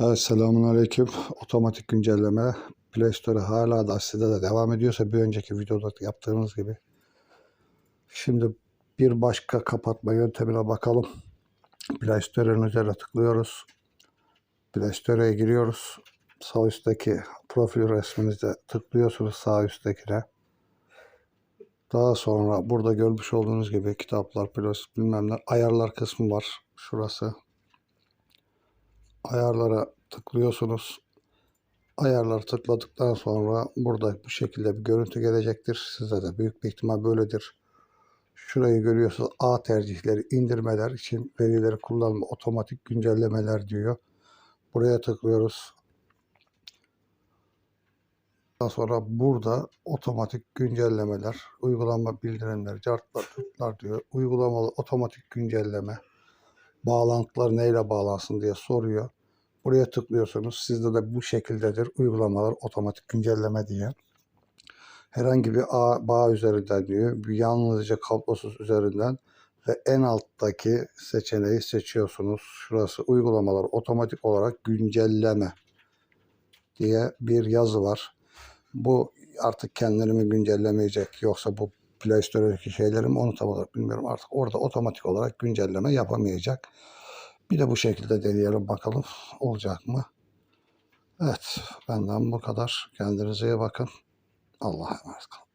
Evet, selamun aleyküm. Otomatik güncelleme Play Store hala da aslında de devam ediyorsa bir önceki videoda yaptığımız gibi. Şimdi bir başka kapatma yöntemine bakalım. Play Store'un üzerine tıklıyoruz. Play Store'ya giriyoruz. Sağ üstteki profil resminizde tıklıyorsunuz sağ üsttekine. Daha sonra burada görmüş olduğunuz gibi kitaplar, plus bilmem ne ayarlar kısmı var. Şurası. Ayarlara tıklıyorsunuz. Ayarları tıkladıktan sonra burada bu şekilde bir görüntü gelecektir. Size de büyük bir ihtimal böyledir. Şurayı görüyorsunuz. A tercihleri indirmeler için verileri kullanma otomatik güncellemeler diyor. Buraya tıklıyoruz. Daha sonra burada otomatik güncellemeler, uygulama bildirimleri, cartlar, tutlar diyor. Uygulamalı otomatik güncelleme, bağlantılar neyle bağlansın diye soruyor. Buraya tıklıyorsunuz. Sizde de bu şekildedir. Uygulamalar otomatik güncelleme diye. Herhangi bir ağ, bağ üzerinden diyor. Yalnızca kablosuz üzerinden ve en alttaki seçeneği seçiyorsunuz. Şurası uygulamalar otomatik olarak güncelleme diye bir yazı var. Bu artık kendini güncellemeyecek yoksa bu Play Store'daki şeyleri mi onu tam olarak bilmiyorum. Artık orada otomatik olarak güncelleme yapamayacak. Bir de bu şekilde deneyelim bakalım olacak mı? Evet benden bu kadar. Kendinize iyi bakın. Allah'a emanet kalın.